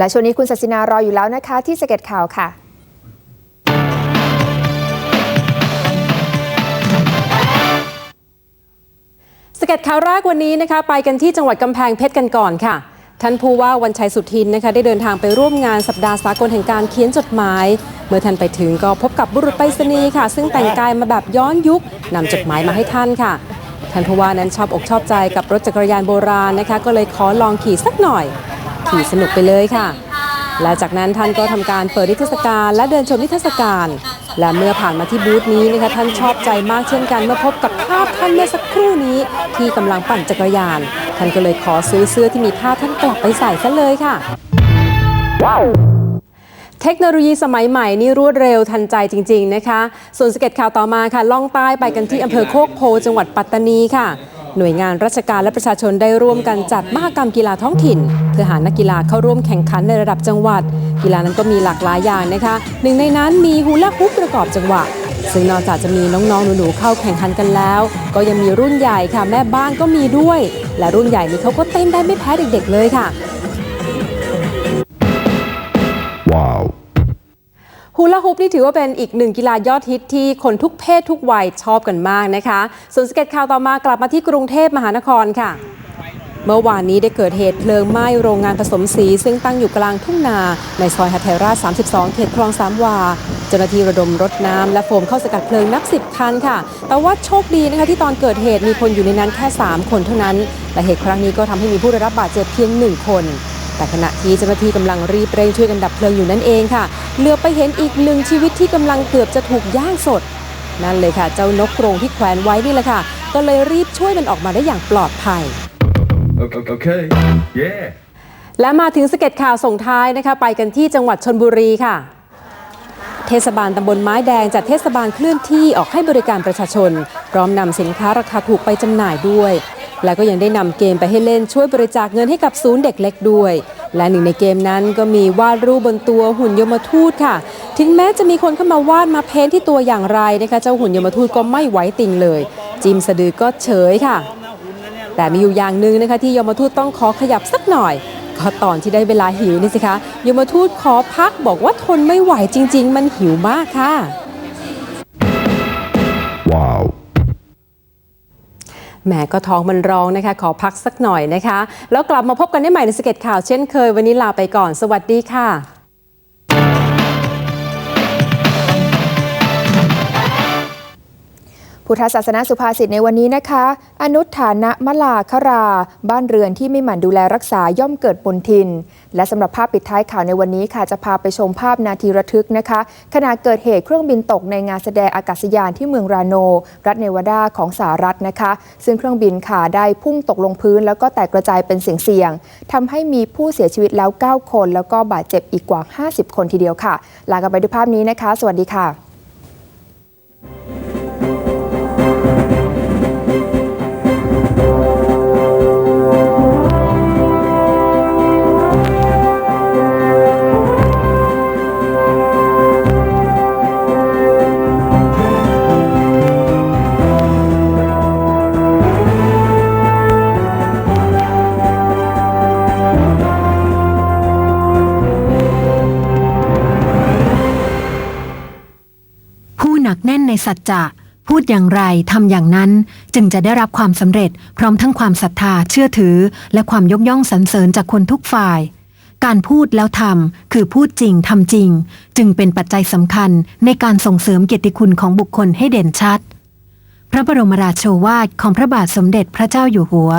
และช่วงนี้คุณศศินารออยู่แล้วนะคะที่สเก็ตข่าวค่ะสเก็ตข่าวแรกวันนี้นะคะไปกันที่จังหวัดกำแพงเพชรกันก่อนค่ะ ท่านผู้ว่าวันชัยสุทินนะคะได้เดินทางไปร่วมงานสัปดาห์สากลแห่งการเขียนจดหมาย เมื่อท่านไปถึงก็พบกับบุรุษไปรษณีย์ค่ะ ซึ่งแต่งกายมาแบบย้อนยุคนำจดหมายมาให้ท่านค่ะ ท่านผู้ว่านั้นชอบอกชอบใจกับรถจักรยานโบราณนะคะ ก็เลยขอลองขี่สักหน่อย ขี่สนุกไปเลยค่ะ และจากนั้นท่านก็ทำการเปิดนิทรรศการและเดินชมนิทรรศการ และเมื่อผ่านมาที่บูธนี้นะคะท่านชอบใจมากเช่นกันเมื่อพบกับภาพท่านเมื่อสักครู่นี้ ที่กำลังปั่นจักรยาน ท่านก็เลยขอซื้อเสื้อที่มีภาพท่านกลับไปใส่ซะเลยค่ะเทคโนโลยีสมัยใหม่นี่รวดเร็วทันใจจริง ๆ นะคะ ส่วนสเก็ตข่าวต่อมาค่ะ ล่องใต้ไปกันที่อำเภอโคกโพจังหวัดปัตตานีค่ะ หน่วยงานราชการและประชาชนได้ร่วมกันจัดมหกรรมกีฬาท้องถิ่น เพื่อหานักกีฬาเข้าร่วมแข่งขันในระดับจังหวัด กีฬานั้นก็มีหลากหลายอย่างนะคะหนึ่งในนั้นมีฮูลาฮูปประกอบจังหวะซึ่งนอกจากจะมีน้องๆหนูๆเข้าแข่งขันกันแล้ว ก็ยังมีรุ่นใหญ่ค่ะแม่บ้านก็มีด้วย และรุ่นใหญ่นี้เขาก็เต้นได้ไม่แพ้เด็กๆเลยค่ะ ฮูลาฮูปนี่ถือว่าเป็นอีกหนึ่งกีฬายอดฮิตที่คนทุกเพศทุกวัยชอบกันมากนะคะ ส่วนสเก็ตข่าวต่อมากลับมาที่กรุงเทพมหานครค่ะ เมื่อวานนี้ได้เกิดเหตุเพลิงไหม้โรงงานผสมสี ซึ่งตั้งอยู่กลางทุ่งนา ในซอยฮัทเทรา32 เขตคลองสามวา เจ้าหน้าที่ระดมรถน้ำและโฟมเข้าสกัดเพลิงนับ10คันค่ะ แต่ว่าโชคดีนะคะที่ตอนเกิดเหตุมีคนอยู่ในนั้นแค่ 3 คนเท่านั้น และเหตุครั้งนี้ก็ทำให้มีผู้ได้รับบาดเจ็บเพียง 1 คนแต่ขณะที่เจ้าหน้าที่กำลังรีบเร่งช่วยกันดับเพลิงอยู่นั่นเองค่ะ เหลือไปเห็นอีกหนึ่งชีวิตที่กำลังเกือบจะถูกย่างสด นั่นเลยค่ะ เจ้านกกรงที่แขวนไว้นี่แหละค่ะ ก็เลยรีบช่วยมันออกมาได้อย่างปลอดภัย Okay. okay. Yeah. และมาถึงสเก็ตข่าวส่งท้ายนะคะ ไปกันที่จังหวัดชนบุรีค่ะ เทศบาลตำบลไม้แดงจัดเทศบาลเคลื่อนที่ออกให้บริการประชาชน พร้อมนำสินค้าราคาถูกไปจำหน่ายด้วย และก็ยังได้นำเกมไปให้เล่นช่วยบริจาคเงินให้กับศูนย์เด็กเล็กด้วย และหนึ่งในเกมนั้นก็มีวาดรูปบนตัวหุ่นยมทูตค่ะ ถึงแม้จะมีคนเข้ามาวาดมาเพ้นที่ตัวอย่างไรนะคะ เจ้าหุ่นยมทูตก็ไม่ไหวติงเลย จิมสะดือก็เฉยค่ะ แต่มีอยู่อย่างหนึ่งนะคะที่ยมทูตต้องขอขยับสักหน่อยก็ตอนที่ได้เวลาหิวนี่สิคะยมทูตขอพักบอกว่าทนไม่ไหวจริง ๆ มันหิวมากค่ะ แหมก็ท้องมันร้องนะคะ ขอพักสักหน่อยนะคะ แล้วกลับมาพบกันได้ใหม่ในสเก็ตข่าวเช่นเคยวันนี้ลาไปก่อน สวัสดีค่ะ พุทธศาสนาสุภาษิตในวันนี้นะคะ อนุฐานะมลาครา บ้านเรือนที่ไม่หมั่นดูแลรักษาย่อมเกิดบนทิน และสำหรับภาพปิดท้ายข่าวในวันนี้ค่ะจะพาไปชมภาพนาทีระทึกนะคะ ขณะเกิดเหตุเครื่องบินตกในงานแสดงอากาศยานที่เมืองราโน รัฐเนวาดาของสหรัฐนะคะ ซึ่งเครื่องบินค่ะได้พุ่งตกลงพื้น แล้วก็แตกกระจายเป็นเสียงๆทำให้มีผู้เสียชีวิตแล้ว 9 คน แล้วก็บาดเจ็บอีกกว่า 50 คนทีเดียวค่ะลากันไปด้วยภาพนี้นะคะ สวัสดีค่ะ นักแน่นในสัจจะพูดอย่างไรทำอย่างนั้นจึงจะได้รับความสำเร็จ พร้อมทั้งความศรัทธาเชื่อถือ และความยกย่องสรรเสริญจากคนทุกฝ่าย การพูดแล้วทำคือพูดจริงทำจริง จึงเป็นปัจจัยสำคัญในการส่งเสริมเกียรติคุณของบุคคลให้เด่นชัด พระบรมราโชวาทของพระบาทสมเด็จพระเจ้าอยู่หัว